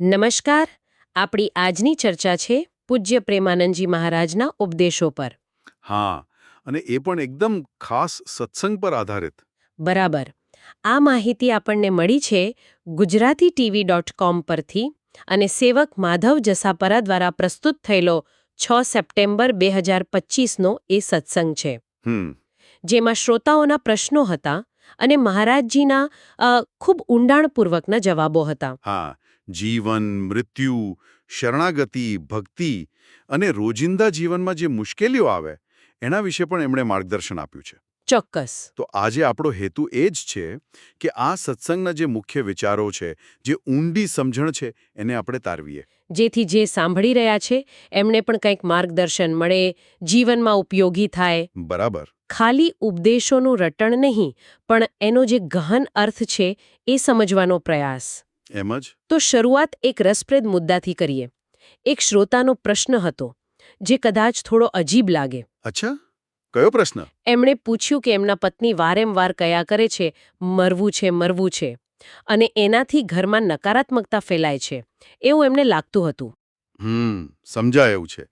નમસ્કાર આપણી આજની ચર્ચા છે પૂજ્ય પ્રેમાનંદજી મહારાજના ઉપદેશો પર. હા અને એ પણ એકદમ ખાસ સત્સંગ પર આધારિત. બરાબર. આ માહિતી આપણને મળી છે ગુજરાતી ટીવી ડોટ કોમ પરથી અને સેવક માધવ જસાપરા દ્વારા પ્રસ્તુત થયેલો છ સપ્ટેમ્બર બે હજાર પચીસનો એ સત્સંગ છે. જેમાં શ્રોતાઓના પ્રશ્નો હતા અને મહારાજજીના ખૂબ ઊંડાણપૂર્વકના જવાબો હતા. હા જીવન મૃત્યુ શરણાગતિ ભક્તિ અને રોજિંદા જીવનમાં જે મુશ્કેલીઓ આવે એના વિશે પણ એમણે માર્ગદર્શન આપ્યું છે. ચોક્કસ. તો આજે આપણો હેતુ એ જ છે કે આ સત્સંગના જે મુખ્ય વિચારો છે જે ઊંડી સમજણ છે એને આપણે તારવીએ. જેથી જે સાંભળી રહ્યા છે એમને પણ કંઈક માર્ગદર્શન મળે જીવનમાં ઉપયોગી થાય. બરાબર. ખાલી ઉપદેશોનું રટણ નહીં પણ એનો જે ગહન અર્થ છે એ સમજવાનો પ્રયાસ. એમ જ? તો શરૂઆત એક રસપ્રદ મુદ્દાથી કરીએ. એક શ્રોતાનો પ્રશ્ન હતો જે કદાચ થોડો અજીબ લાગે. અચ્છા કયો પ્રશ્ન? એમણે પૂછ્યું કે એમના પત્ની વારંવાર કયા કરે છે મરવું છે મરવું છે અને એનાથી ઘરમાં નકારાત્મકતા ફેલાય છે એવું એમને લાગતું હતું. હમ સમજાય એવું છે.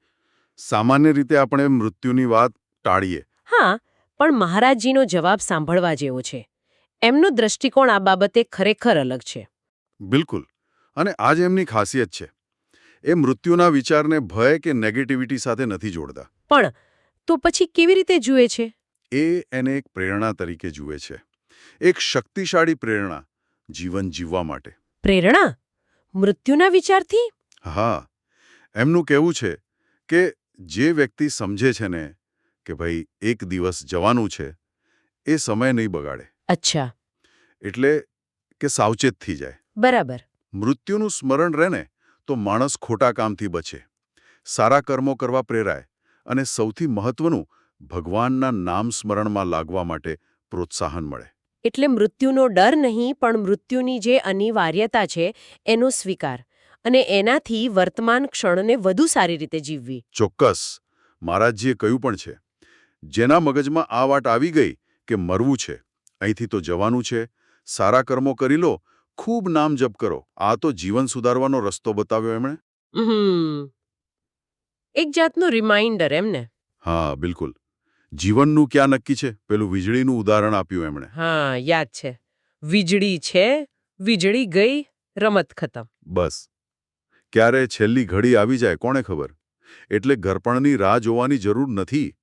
સામાન્ય રીતે આપણે મૃત્યુની વાત ટાળીએ. હા પણ મહારાજજીનો જવાબ સાંભળવા જેવો છે. એમનો દ્રષ્ટિકોણ આ બાબતે ખરેખર અલગ છે. બિલકુલ. અને આ જ એમની ખાસિયત છે. એ મૃત્યુના વિચારને ભય કે નેગેટિવિટી સાથે નથી જોડતા. પણ તો પછી કેવી રીતે જુએ છે? એ એને એક પ્રેરણા તરીકે જુએ છે. એક શક્તિશાળી પ્રેરણા જીવન જીવવા માટે. પ્રેરણા? મૃત્યુના વિચારથી? હા. એમનું કહેવું છે કે જે વ્યક્તિ સમજે છે ને કે ભાઈ એક દિવસ જવાનું છે એ સમય નહીં બગાડે. અચ્છા. એટલે કે સાવચેત થઈ જાય. બરાબર. મૃત્યુનું સ્મરણ રહે તો માણસ ખોટા કામથી બચે. સારા કર્મો કરવા પ્રેરાય અને સૌથી મહત્વનું ભગવાનના નામ સ્મરણમાં લાગવા માટે પ્રોત્સાહન મળે. એટલે મૃત્યુનો ડર નહીં પણ મૃત્યુની જે અનિવાર્યતા છે એનો સ્વીકાર અને એનાથી વર્તમાન ક્ષણને વધુ સારી રીતે જીવવી. ચોક્કસ. મહારાજજીએ કહ્યું પણ છે જેના મગજમાં આ વાત આવી ગઈ કે મરવું છે અહીંથી તો જવાનું છે. સારા કર્મો કરી લો ખૂબ નામ જપ કરો. આ તો જીવન સુધારવાનો રસ્તો બતાવ્યો એમણે. એક જાતનું રિમાઇન્ડર એમને. હા બિલકુલ. જીવનનું ક્યાં નક્કી છે? પેલું વીજળીનું ઉદાહરણ આપ્યું એમણે. હા યાદ છે. વીજળી છે વીજળી ગઈ રમત ખતમ. બસ. ક્યારે છેલ્લી ઘડી આવી જાય કોણે ખબર? એટલે ઘરપણની રાહ જોવાની જરૂર નથી.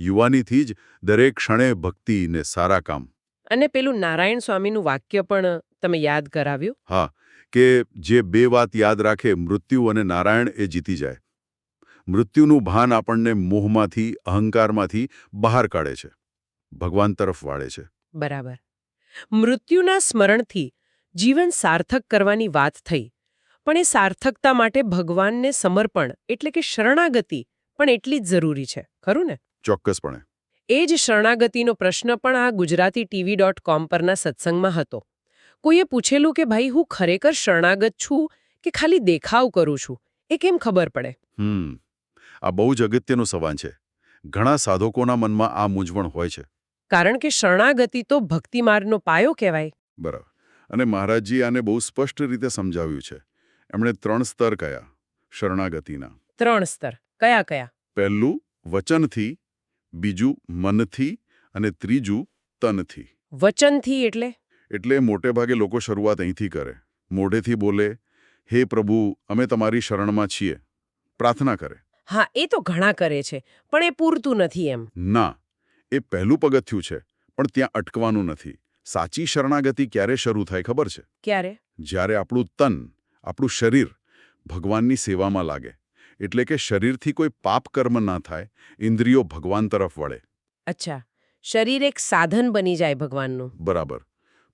યુવાનીથી જ દરેક ક્ષણે ભક્તિ ને સારા કામ. અને પેલું નારાયણ સ્વામીનું વાક્ય પણ તમે યાદ કરાવ્યું? હા કે જે બે વાત યાદ રાખે મૃત્યુ અને નારાયણ એ જીતી જાય. મૃત્યુનું ભાન આપણને મોહમાંથી અહંકારમાંથી બહાર કાઢે છે. ભગવાન તરફ વાળે છે. બરાબર. મૃત્યુના સ્મરણથી જીવન સાર્થક કરવાની વાત થઈ. પણ એ સાર્થકતા માટે ભગવાનને સમર્પણ એટલે કે શરણાગતિ પણ એટલી જ જરૂરી છે. ખરું ને? ચોક્કસપણે. એ જ શરણાગતિનો પ્રશ્ન પણ આ ગુજરાતી ટીવી ડોટ કોમ પરના સત્સંગમાં હતો. કોઈએ પૂછેલું કે ભાઈ હું ખરેખર શરણાગત છું કે ખાલી દેખાવ કરું છું? એ કેમ ખબર પડે? હમ. આ બહુ જ અગત્યનો સવાલ છે. ઘણા સાધકોના મનમાં આ મૂંઝવણ હોય છે. કારણ કે શરણાગતિ તો ભક્તિમાર્ગનો પાયો કહેવાય. બરાબર. અને મહારાજજી આને બહુ સ્પષ્ટ રીતે સમજાવ્યું છે. એમણે ત્રણ સ્તર કયા? શરણાગતિના. ત્રણ સ્તર. કયા કયા? પહેલું વચનથી બીજું મનથી અને ત્રીજું તનથી. વચનથી એટલે? એટલે મોટે ભાગે લોકો શરૂઆત અહીંથી કરે. મોઢેથી બોલે હે પ્રભુ અમે તમારી શરણમાં છીએ. પ્રાર્થના કરે. હા એ તો ઘણા કરે છે પણ એ પૂરતું નથી એમ. ના એ પહેલું પગથિયું છે પણ ત્યાં અટકવાનું નથી. સાચી શરણાગતિ ક્યારે શરૂ થાય ખબર છે? ક્યારે? જ્યારે આપણું તન આપણું શરીર ભગવાનની સેવામાં લાગે. એટલે કે શરીરથી કોઈ પાપ કર્મ ના થાય ઇન્દ્રિયો ભગવાન તરફ વળે. અચ્છા. શરીર એક સાધન બની જાય ભગવાનનું. બરાબર.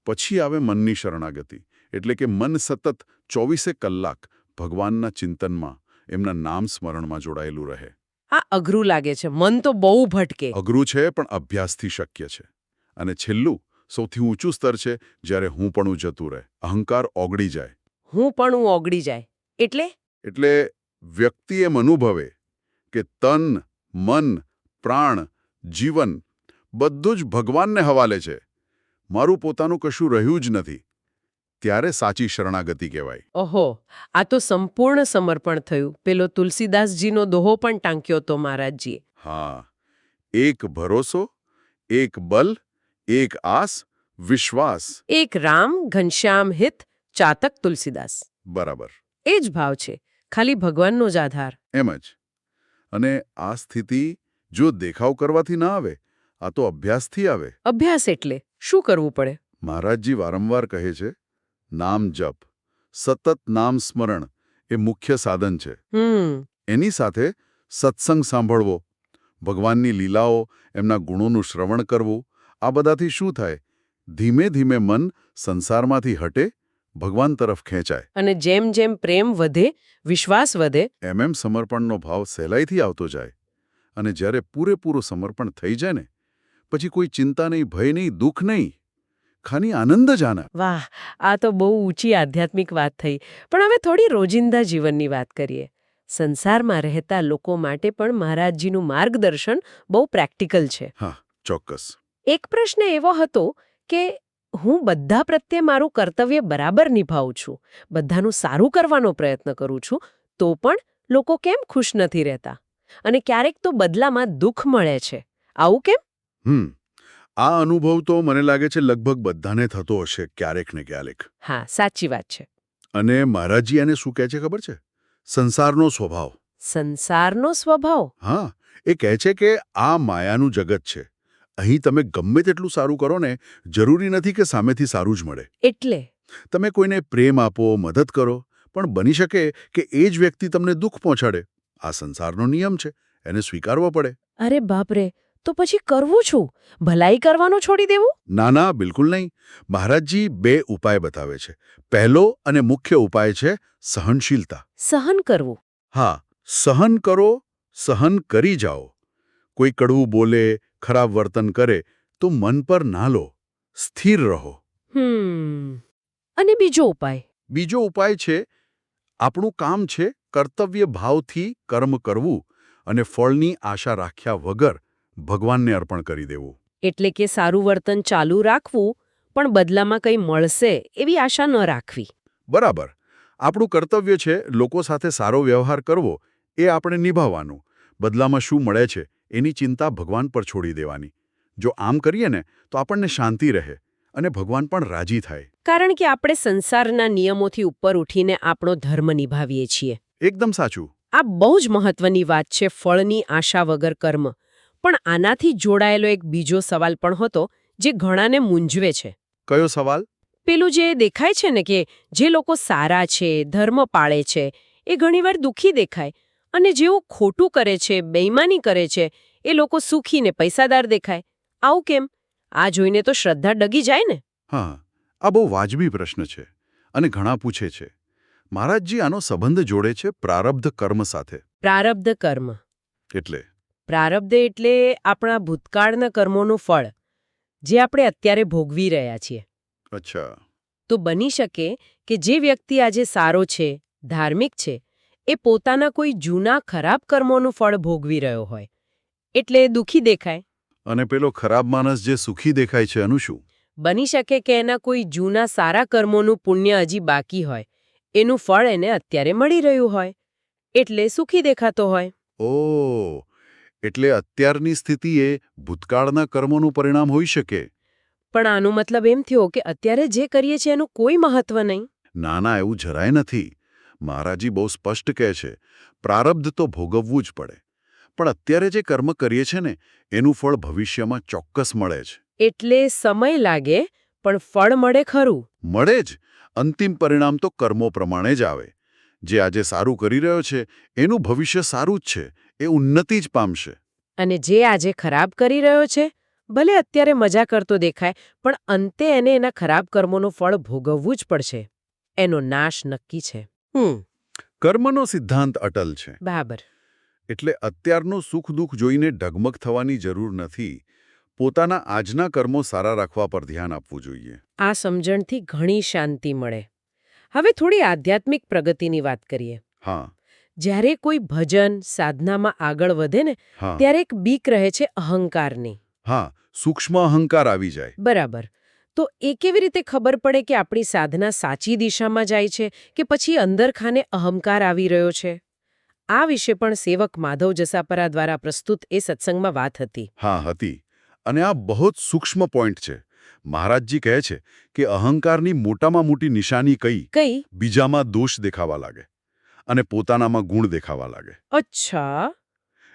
પછી આવે મનની શરણાગતિ એટલે કે મન સતત ચોવીસે કલાક ભગવાનના ચિંતનમાં એમના નામ સ્મરણમાં જોડાયેલું રહે. આ અઘરું લાગે છે. મન તો બહુ ભટકે. અઘરું છે પણ અભ્યાસથી શક્ય છે. અને છેલ્લું સૌથી ઊંચું સ્તર છે જ્યારે હું પણ જતું રહે. અહંકાર ઓગળી જાય. હું પણ ઓગળી જાય. એટલે? એટલે વ્યક્તિ એમ અનુભવે કે તન મન પ્રાણ જીવન બધું જ ભગવાનને હવાલે છે. મારું પોતાનું કશું રહ્યું જ નથી. ત્યારે સાચી શરણાગતિ કહેવાય. ઓહો આ તો સંપૂર્ણ સમર્પણ થયું. પેલો તુલસીદાસજીનો દોહો પણ ટાંક્યો તો મહારાજજીએ. હા એક ભરોસો એક બલ એક આસ વિશ્વાસ. એક રામ ઘનશ્યામ હિત ચાતક તુલસીદાસ. બરાબર. એ જ ભાવ છે. ખાલી ભગવાનનો જ આધાર. એમ જ. અને આ સ્થિતિ જો દેખાવ કરવાથી ના આવે આ તો અભ્યાસથી આવે. અભ્યાસ એટલે શું કરવું પડે? મહારાજજી વારંવાર કહે છે નામ જપ સતત નામ સ્મરણ એ મુખ્ય સાધન છે. એની સાથે સત્સંગ સાંભળવો ભગવાનની લીલાઓ એમના ગુણોનું શ્રવણ કરવું આ બધાથી શું થાય? ધીમે ધીમે મન સંસારમાંથી હટે ભગવાન તરફ ખેંચાય. અને જેમ જેમ પ્રેમ વધે વિશ્વાસ વધે એમ એમ સમર્પણનો ભાવ સહેલાઈથી આવતો જાય. અને જ્યારે પૂરેપૂરું સમર્પણ થઈ જાય ને પછી કોઈ ચિંતા નહીં ભય નહીં દુઃખ નહીં ખાલી આનંદ જ આના. વાહ આ તો બહુ ઊંચી આધ્યાત્મિક વાત થઈ. પણ હવે થોડી રોજિંદા જીવનની વાત કરીએ. સંસારમાં રહેતા લોકો માટે પણ મહારાજજીનું માર્ગદર્શન બહુ પ્રેક્ટિકલ છે. હા ચોક્કસ. એક પ્રશ્ન એવો હતો કે હું બધા પ્રત્યે મારું કર્તવ્ય બરાબર નિભાવું છું બધાનું સારું કરવાનો પ્રયત્ન કરું છું તો પણ લોકો કેમ ખુશ નથી રહેતા? અને ક્યારેક તો બદલામાં દુઃખ મળે છે. આવું કેમ? હમ આ અનુભવ તો મને લાગે છે લગભગ બધાને થતો હશે ક્યારેક ને ક્યારેક. હા સાચી વાત છે. અને મહારાજજી આને શું કહે છે ખબર છે? સંસારનો સ્વભાવ. સંસારનો સ્વભાવ? હા એ કહે છે કે આ માયાનું જગત છે. અહીં તમે ગમે તેટલું સારું કરો ને જરૂરી નથી કે સામેથી સારું જ મળે. એટલે. તમે કોઈને પ્રેમ આપો મદદ કરો પણ બની શકે કે એ જ વ્યક્તિ તમને દુઃખ પહોંચાડે. આ સંસારનો નિયમ છે એને સ્વીકારવો પડે. અરે બાપરે તો પછી કરવું છું? ભલાઈ કરવાનું છોડી દેવું? ના ના બિલકુલ નહીં. મહારાજજી બે ઉપાય બતાવે છે. પહેલો અને મુખ્ય ઉપાય છે સહનશીલતા. સહન કરવું. હા સહન કરો સહન કરી જાઓ. કોઈ કડવું બોલે ખરાબ વર્તન કરે તો મન પર ના લો. સ્થિર રહો. હમ. અને બીજો ઉપાય? બીજો ઉપાય છે આપણું કામ છે કર્તવ્ય ભાવથી કર્મ કરવું અને ફળની આશા રાખ્યા વગર ભગવાનને અર્પણ કરી દેવું. એટલે કે સારું વર્તન ચાલુ રાખવું પણ બદલામાં કંઈ મળશે એવી આશા ન રાખવી. બરાબર. આપણું કર્તવ્ય છે લોકો સાથે સારો વ્યવહાર કરવો એ આપણે નિભાવવાનું. બદલામાં શું મળે છે એની ચિંતા ભગવાન પર છોડી દેવાની. જો આમ કરીએ ને તો આપણને શાંતિ રહે અને ભગવાન પણ રાજી થાય. કારણ કે આપણે સંસારના નિયમોથી ઉપર ઉઠીને આપણો ધર્મ નિભાવીએ છીએ. એકદમ સાચું. આ બહુ જ મહત્વની વાત છે ફળની આશા વગર કર્મ. પણ આનાથી જોડાયેલો એક બીજો સવાલ પણ હતો જે ઘણાને મૂંઝવે છે. કયો સવાલ? પેલું જે દેખાય છે ને કે જે લોકો સારા છે ધર્મ પાળે છે એ ઘણીવાર દુઃખી દેખાય. અને જેઓ ખોટું કરે છે બેઈમાની કરે છે એ લોકો સુખીને પૈસાદાર દેખાય. આવું કેમ? આ જોઈને તો શ્રદ્ધા ડગી જાય ને? હા આ બહુ વાજબી પ્રશ્ન છે અને ઘણા પૂછે છે. મહારાજજી આનો સંબંધ જોડે છે પ્રારબ્ધ કર્મ સાથે? પ્રારબ્ધ કર્મ. એટલે? પ્રારબ્ધ એટલે આપણા ભૂતકાળના કર્મોનું ફળ જે આપણે અત્યારે ભોગવી રહ્યા છીએ. અચ્છા. તો બની શકે કે જે વ્યક્તિ આજે સારો છે ધાર્મિક છે એ પોતાના કોઈ જૂના ખરાબ કર્મોનું ફળ ભોગવી રહ્યો હોય. એટલે દુઃખી દેખાય. અને પેલો ખરાબ માણસ જે સુખી દેખાય છે એનું શું? બની શકે કે એના કોઈ જૂના સારા કર્મોનું પુણ્ય હજી બાકી હોય. એનું ફળ એને અત્યારે મળી રહ્યું હોય. એટલે સુખી દેખાતો હોય. ઓ એટલે અત્યારની સ્થિતિ એ ભૂતકાળના કર્મોનું પરિણામ હોઈ શકે. પણ આનો મતલબ એમ થયો કે અત્યારે જે કરીએ છીએ એનું કોઈ મહત્વ નહીં. ના ના એવું જરાય નથી. મહારાજી બહુ સ્પષ્ટ કહે છે પ્રારબ્ધ તો ભોગવવું જ પડે. પણ અત્યારે જે કર્મ કરીએ છે ને એનું ફળ ભવિષ્યમાં ચોક્કસ મળે જ. એટલે સમય લાગે પણ ફળ મળે ખરું? મળે જ. અંતિમ પરિણામ તો કર્મો પ્રમાણે જ આવે. જે આજે સારું કરી રહ્યો છે એનું ભવિષ્ય સારું જ છે એ ઉન્નતિ જ પામશે. અને જે આજે ખરાબ કરી રહ્યો છે ભલે અત્યારે મજા કરતો દેખાય પણ અંતે એને એના ખરાબ કર્મોનું ફળ ભોગવવું જ પડશે. એનો નાશ નક્કી છે. કર્મનો સિદ્ધાંત અટલ છે. બરાબર. એટલે અત્યારનું સુખ દુઃખ જોઈને ડગમગ થવાની જરૂર નથી. પોતાના આજના કર્મો સારા રાખવા પર ધ્યાન આપવું જોઈએ. આ સમજણથી ઘણી શાંતિ મળે. હવે થોડી આધ્યાત્મિક પ્રગતિની વાત કરીએ. હા. જ્યારે કોઈ ભજન સાધનામાં આગળ વધે ને ત્યારે એક બીક રહે છે અહંકારની. હા સૂક્ષ્મ અહંકાર આવી જાય. બરાબર. તો એ કેવી રીતે ખબર પડે કે આપણી સાધના સાચી દિશામાં જાય છે કે પછી અંદરખાને અહંકાર આવી રહ્યો છે? આ વિશે પણ સેવક માધવ જસાપરા દ્વારા પ્રસ્તુત એ સત્સંગમાં વાત હતી. હા હતી. અને આ બહુ જ સૂક્ષ્મ પોઈન્ટ છે. મહારાજજી કહે છે કે અહંકારની મોટામાં મોટી નિશાની કઈ કઈ? બીજામાં દોષ દેખાવા લાગે અને પોતાનામાં ગુણ દેખાવા લાગે. અચ્છા.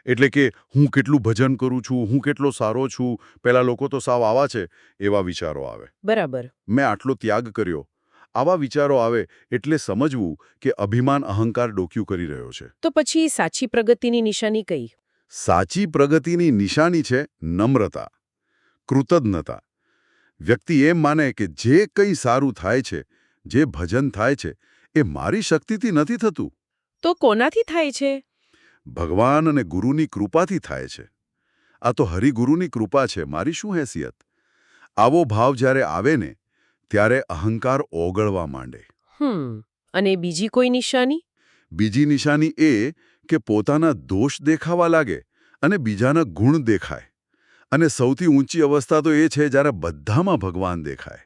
એટલે કે હું કેટલું ભજન કરું છું હું કેટલો સારો છું પેલા લોકો તો સાવ આવા છે એવા વિચારો આવે. બરાબર. મેં આટલો ત્યાગ કર્યો. આવા વિચારો આવે એટલે સમજવું કે અભિમાન અહંકાર ડોક્યું કરી રહ્યો છે. તો પછી સાચી પ્રગતિની નિશાની કઈ? સાચી પ્રગતિની નિશાની છે નમ્રતા કૃતજ્ઞતા. વ્યક્તિ એમ માને કે જે કંઈ સારું થાય છે જે ભજન થાય છે એ મારી શક્તિથી નથી થતું. તો કોનાથી થાય છે? ભગવાન અને ગુરુની કૃપાથી થાય છે. આ તો હરિગુરુની કૃપા છે મારી શું હેસિયત? આવો ભાવ જ્યારે આવે ને ત્યારે અહંકાર ઓગળવા માંડે. અને બીજી કોઈ નિશાની? બીજી નિશાની એ કે પોતાના દોષ દેખાવા લાગે અને બીજાના ગુણ દેખાય. અને સૌથી ઊંચી અવસ્થા તો એ છે જ્યારે બધામાં ભગવાન દેખાય.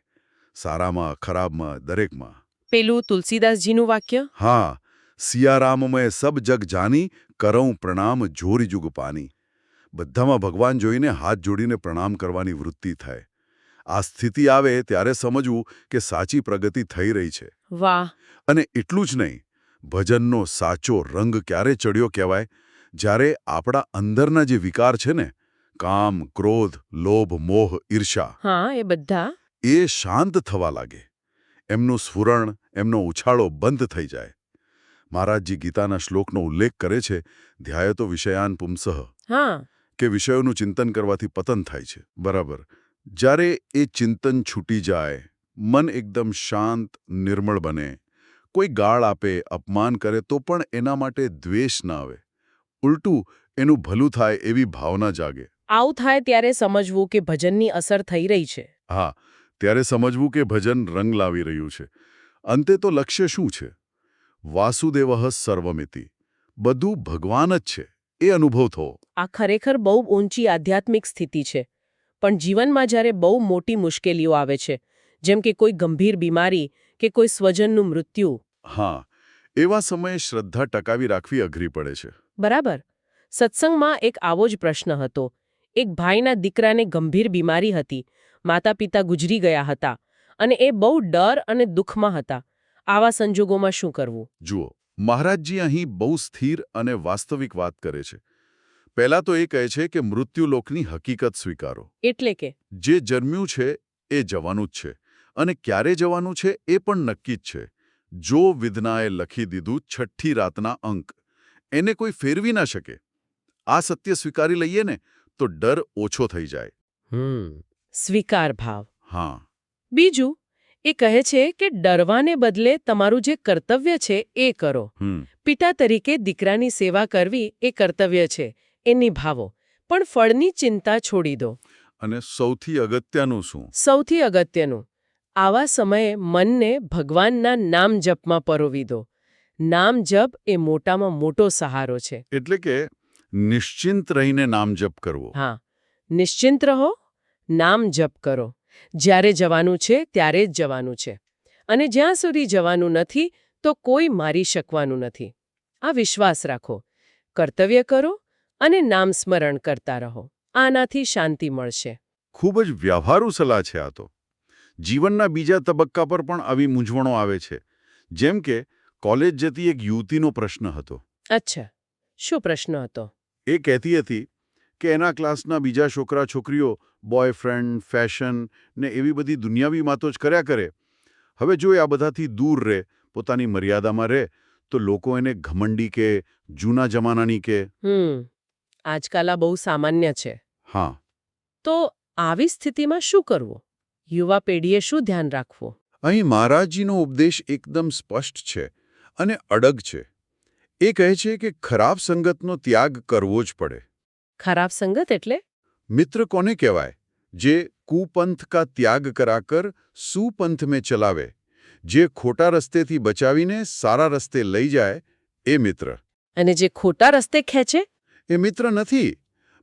સારામાં ખરાબમાં દરેકમાં. પેલું તુલસીદાસજીનું વાક્ય? હા સિયારામ મેં સબ જગ જાની કરઉં પ્રણામ જોરી જુગ પાની. બધામાં ભગવાન જોઈને હાથ જોડીને પ્રણામ કરવાની વૃત્તિ થાય. આ સ્થિતિ આવે ત્યારે સમજવું કે સાચી પ્રગતિ થઈ રહી છે. વાહ. અને એટલું જ નહીં ભજનનો સાચો રંગ ક્યારે ચડ્યો કહેવાય? જ્યારે આપણા અંદરના જે વિકાર છે ને કામ ક્રોધ લોભ મોહ ઈર્ષા હા એ બધા. એ શાંત થવા લાગે. એમનું સ્ફુરણ એમનો ઉછાળો બંધ થઈ જાય. મહારાજજી ગીતાના શ્લોકનો ઉલ્લેખ કરે છે ધ્યાયતો વિષયાન પુંસહ કે વિષયોનું ચિંતન કરવાથી પતન થાય છે. બરાબર. જ્યારે એ ચિંતન છૂટી જાય મન એકદમ શાંત નિર્મળ બને. કોઈ ગાળ આપે અપમાન કરે તો પણ એના માટે દ્વેષ ના આવે. ઉલટું એનું ભલું થાય એવી ભાવના જાગે. આવું થાય ત્યારે સમજવું કે ભજનની અસર થઈ રહી છે. હા ત્યારે સમજવું કે ભજન રંગ લાવી રહ્યું છે. અંતે તો લક્ષ્ય શું છે? વાસુદેવ સર્વમિતિ. બધું ભગવાન જ છે. એ અનુભવ થવો. આ ખરેખર બહુ ઊંચી આધ્યાત્મિક સ્થિતિ છે. પણ જીવનમાં જ્યારે બહુ મોટી મુશ્કેલીઓ આવે છે જેમ કે કોઈ ગંભીર બીમારી કે કોઈ સ્વજનનું મૃત્યુ. હા એવા સમયે શ્રદ્ધા ટકાવી રાખવી અઘરી પડે છે. બરાબર. સત્સંગમાં એક આવો જ પ્રશ્ન હતો. એક ભાઈના દીકરાને ગંભીર બીમારી હતી. માતા પિતા ગુજરી ગયા હતા અને એ બહુ ડર અને દુઃખમાં હતા. આવા સંજોગોમાં શું કરવું? જુઓ મહારાજજી અહીં બહુ સ્થિર અને વાસ્તવિક વાત કરે છે. પહેલા તો એ કહે છે કે મૃત્યુલોકની હકીકત સ્વીકારો. એટલે કે? જે જન્મ્યું છે એ જવાનું જ છે. અને ક્યારે જવાનું છે એ પણ નક્કી જ છે. જો વિધનાએ લખી દીધું છઠ્ઠી રાતના અંક એને કોઈ ફેરવી ના શકે. આ સત્ય સ્વીકારી લઈએ ને તો ડર ઓછો થઈ જાય. સ્વીકાર ભાવ હા. બીજું એ કહે છે કે ડરવાને બદલે તમારું જે કર્તવ્ય છે એ કરો. પિતા તરીકે દીકરાની સેવા કરવી એ કર્તવ્ય છે એ નિભાવો. પણ ફળની ચિંતા છોડી દો. અને સૌથી અગત્યનું શું? સૌથી અગત્યનું આવા સમયે મનને ભગવાનના નામ જપમાં પરોવી દો. નામ જપ એ મોટામાં મોટો સહારો છે. એટલે કે નિશ્ચિંત રહીને નામ જપ કરવો. હા. નિશ્ચિંત રહો નામ જપ કરો. જ્યારે જવાનું છે ત્યારે જ જવાનું છે. અને જ્યાં સુધી જવાનું નથી તો કોઈ મારી શકવાનું નથી. આ વિશ્વાસ રાખો. કર્તવ્ય કરો અને નામ સ્મરણ કરતા રહો. આનાથી શાંતિ મળશે. ખૂબ જ વ્યવહારુ સલાહ છે આ તો. જીવનના બીજા તબક્કા પર પણ આવી મૂંઝવણો આવે છે. જેમ કે કોલેજ જતી એક યુવતીનો પ્રશ્ન હતો. અચ્છા. શું પ્રશ્ન હતો? એ કહેતી હતી કે એના ક્લાસના બીજા છોકરા છોકરીઓ બોયફ્રેન્ડ ફેશન ને એવી બધી દુનિયાવી વાતો જ કર્યા કરે. હવે જો એ આ બધાથી દૂર રહે પોતાની મર્યાદામાં રહે તો લોકો એને ઘમંડી કે જૂના જમાનાની કે. હમ આજકાલ આ બહુ સામાન્ય છે. હા. તો આવી સ્થિતિમાં શું કરવું? યુવા પેઢીએ શું ધ્યાન રાખવું? અહીં મહારાજજીનો ઉપદેશ એકદમ સ્પષ્ટ છે અને અડગ છે. એ કહે છે કે ખરાબ સંગતનો ત્યાગ કરવો જ પડે. ખરાબ સંગત એટલે? મિત્ર કોને કહેવાય? જે કુપંથ કા ત્યાગ કરાકર સુપંથ મેં ચલાવે. જે ખોટા રસ્તેથી બચાવીને સારા રસ્તે લઈ જાય એ મિત્ર. અને જે ખોટા રસ્તે ખેંચે? એ મિત્ર નથી.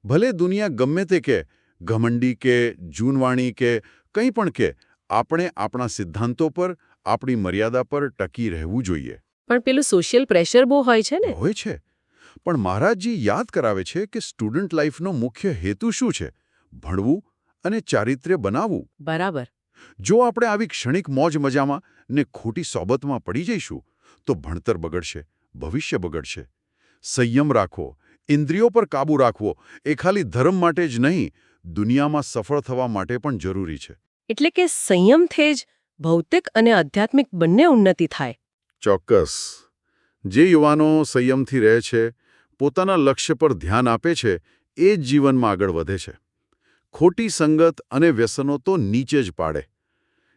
ભલે દુનિયા ગમે તે કે ઘમંડી કે જૂનવાણી કે કંઈ પણ કે આપણે આપણા સિદ્ધાંતો પર આપણી મર્યાદા પર ટકી રહેવું જોઈએ. પણ પેલું સોશિયલ પ્રેશર બહુ હોય છે ને? હોય છે. પણ મહારાજજી યાદ કરાવે છે કે સ્ટુડન્ટ લાઈફનો મુખ્ય હેતુ શું છે? ભણવું અને ચારિત્ર્ય બનાવવું. બરાબર. જો આપણે આવી ક્ષણિક મોજ મજામાં ને ખોટી સોબતમાં પડી જઈશું તો ભણતર બગડશે ભવિષ્ય બગડશે. સંયમ રાખવો ઇન્દ્રિયો પર કાબૂ રાખવો એ ખાલી ધર્મ માટે જ નહીં દુનિયામાં સફળ થવા માટે પણ જરૂરી છે. એટલે કે સંયમથી જ ભૌતિક અને આધ્યાત્મિક બંને ઉન્નતિ થાય. ચોક્કસ. જે યુવાનો સંયમથી રહે છે પોતાના લક્ષ્ય પર ધ્યાન આપે છે એ જ જીવનમાં આગળ વધે છે. ખોટી સંગત અને વ્યસનો તો નીચે જ પાડે.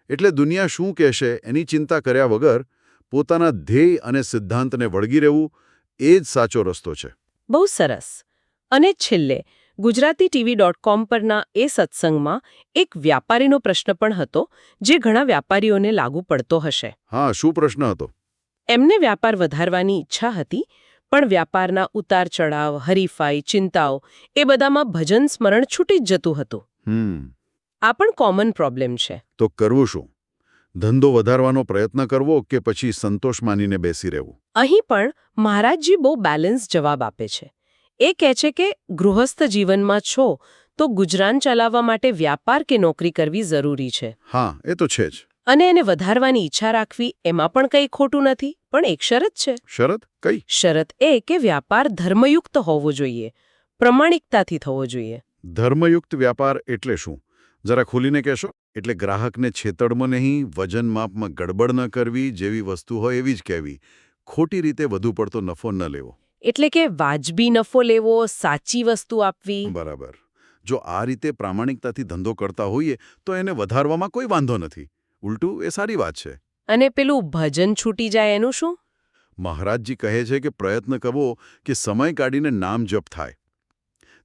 એટલે દુનિયા શું કહેશે એની ચિંતા કર્યા વગર પોતાના ધ્યેય અને સિદ્ધાંતને વળગી રહેવું એ જ સાચો રસ્તો છે. બહુ સરસ. અને છેલ્લે ગુજરાતી ટીવી ડોટ કોમ પરના એ સત્સંગમાં એક વ્યાપારીનો પ્રશ્ન પણ હતો જે ઘણા વ્યાપારીઓને લાગુ પડતો હશે. હા શું પ્રશ્ન હતો? એમને વ્યાપાર વધારવાની ઈચ્છા હતી પણ વ્યાપારના ઉતાર ચઢાવ હરીફાઈ ચિંતાઓ એ બધામાં ભજન સ્મરણ છૂટી જ જતું હતું. આ પણ કોમન પ્રોબ્લેમ છે. તો કરવું શું? ધંધો વધારવાનો પ્રયત્ન કરવો કે પછી સંતોષ માનીને બેસી રહેવું? અહીં પણ મહારાજજી બહુ બેલેન્સ જવાબ આપે છે. એ કહે છે કે ગૃહસ્થ જીવનમાં છો તો ગુજરાન ચલાવવા માટે વ્યાપાર કે નોકરી કરવી જરૂરી છે. હા એ તો છે જ. અને એને વધારવાની ઈચ્છા રાખવી એમાં પણ કંઈ ખોટું નથી. પણ એક શરત છે. શરત કઈ? શરત એ કે વ્યાપાર ધર્મયુક્ત હોવો જોઈએ. પ્રમાણિકતાથી થવો જોઈએ. ધર્મયુક્ત વ્યાપાર એટલે શું? જરા ખોલીને કહેશો. એટલે ગ્રાહકને છેતડમાં નહીં વજન માપમાં ગડબડ ન કરવી જેવી વસ્તુ હોય એવી જ કહેવી. ખોટી રીતે વધુ પડતો નફો ન લેવો. એટલે કે વાજબી નફો લેવો સાચી વસ્તુ આપવી. બરાબર. જો આ રીતે પ્રામાણિકતાથી ધંધો કરતા હોઈએ તો એને વધારવામાં કોઈ વાંધો નથી. ઉલટું એ સારી વાત છે. અને પેલું ભજન છૂટી જાય એનું શું? મહારાજજી કહે છે કે પ્રયત્ન કરવો કે સમય કાઢીને નામ જપ થાય.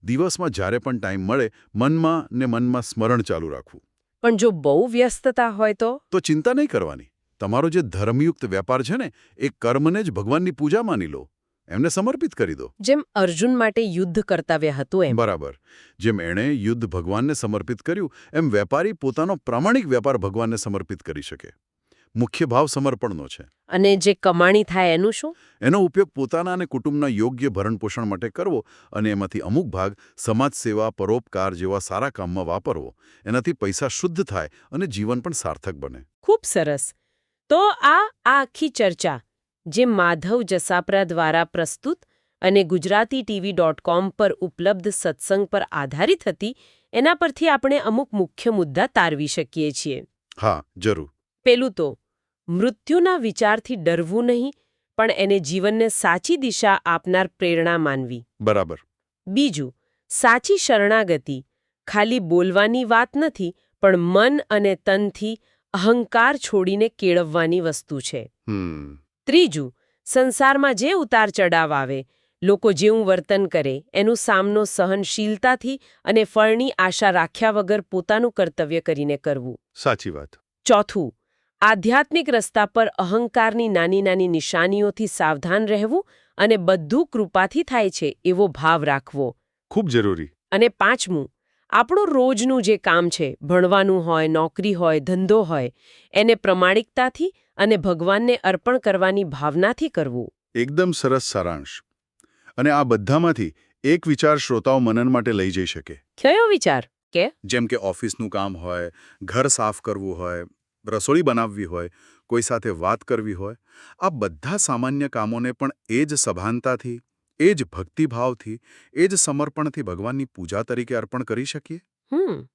દિવસમાં જ્યારે પણ ટાઈમ મળે મનમાં ને મનમાં સ્મરણ ચાલુ રાખવું. પણ જો બહુ વ્યસ્તતા હોય તો? તો ચિંતા નહીં કરવાની. તમારો જે ધર્મયુક્ત વેપાર છે ને એ કર્મને જ ભગવાનની પૂજા માની લો. એમને સમર્પિત કરી દો. જેમ અર્જુન માટે યુદ્ધ કર્તવ્ય હતું એમ. બરાબર. જેમ એણે યુદ્ધ ભગવાનને સમર્પિત કર્યું એમ વેપારી પોતાનો પ્રામાણિક વેપાર ભગવાનને સમર્પિત કરી શકે. મુખ્ય ભાવ સમર્પણનો છે. અને જે કમાણી થાય એનું શું? એનો ઉપયોગ પોતાના અને કુટુંબના યોગ્ય ભરણપોષણ માટે કરવો અને એમાંથી અમુક ભાગ સમાજ સેવા પરોપકાર જેવા સારા કામમાં વાપરવો. એનાથી પૈસા શુદ્ધ થાય અને જીવન પણ સાર્થક બને. ખૂબ સરસ. તો આ આ આખી ચર્ચા જે માધવ જસાપરા દ્વારા પ્રસ્તુત અને ગુજરાતી ટીવી ડોટ કોમ પર ઉપલબ્ધ સત્સંગ પર આધારિત હતી એના પરથી આપણે અમુક મુખ્ય મુદ્દા તારવી શકીએ છીએ. હા જરૂર. પેલું તો મૃત્યુના વિચારથી ડરવું નહીં પણ એને જીવનને સાચી દિશા આપનાર પ્રેરણા માનવી. બરાબર. બીજું સાચી શરણાગતિ. ખાલી બોલવાની વાત નથી પણ મન અને તનથી અહંકાર છોડીને કેળવવાની વસ્તુ છે. ત્રીજું સંસારમાં જે ઉતાર ચડાવ આવે લોકો જેવું વર્તન કરે એનું સામનો સહનશીલતાથી અને ફળની આશા રાખ્યા વગર પોતાનું કર્તવ્ય કરીને કરવું. સાચી વાત. ચોથું આધ્યાત્મિક રસ્તા પર અહંકારની નાની નાની નિશાનીઓથી સાવધાન રહેવું અને બધું કૃપાથી થાય છે એવો ભાવ રાખવો. ખૂબ જરૂરી. અને પાંચમું આપણું રોજનું જે કામ છે ભણવાનું હોય નોકરી હોય ધંધો હોય એને પ્રમાણિકતાથી અને ભગવાનને અર્પણ કરવાની ભાવનાથી કરવું. એકદમ સરસ સારાંશ. અને આ બધામાંથી એક વિચાર શ્રોતાઓ મનન માટે લઈ જઈ શકે. કયો વિચાર? કે? જેમ કે ઓફિસનું કામ હોય ઘર સાફ કરવું હોય રસોઈ બનાવવી હોય કોઈ સાથે વાત કરવી હોય આ બધા સામાન્ય કામોને પણ એ જ સભાનતાથી એ જ ભક્તિભાવથી એ જ સમર્પણથી ભગવાનની પૂજા તરીકે અર્પણ કરી શકીએ? હમ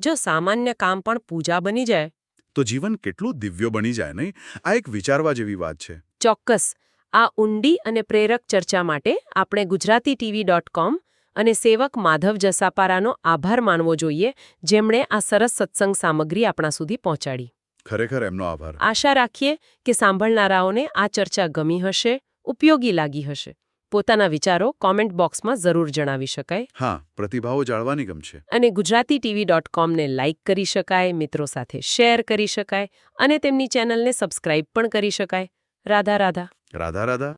જો સામાન્ય કામ પણ પૂજા બની જાય. તો જીવન કેટલું દિવ્ય બની જાય નહીં? આ એક વિચારવા જેવી વાત છે. ચોક્કસ. આ ઊંડી અને પ્રેરક ચર્ચા માટે આપણે ગુજરાતી ટીવી ડોટ કોમ અને સેવક માધવ જસાપારાનો આભાર માનવો જોઈએ જેમણે આ સરસ સત્સંગ સામગ્રી આપણા સુધી પહોંચાડી. ખરેખર એમનો આભાર. આશા રાખીએ કે સાંભળનારાઓને આ ચર્ચા ગમી હશે ઉપયોગી લાગી હશે. પોતાના વિચારો કોમેન્ટ બોક્સમાં જરૂર જણાવી શકાય. હા પ્રતિભાવો જાણવાની ગમશે અને ગુજરાતી ટીવી ડોટ કોમને લાઇક કરી શકાય મિત્રો સાથે શેર કરી શકાય અને તેમની ચેનલને સબસ્ક્રાઇબ પણ કરી શકાય. રાધા રાધા. રાધા રાધા.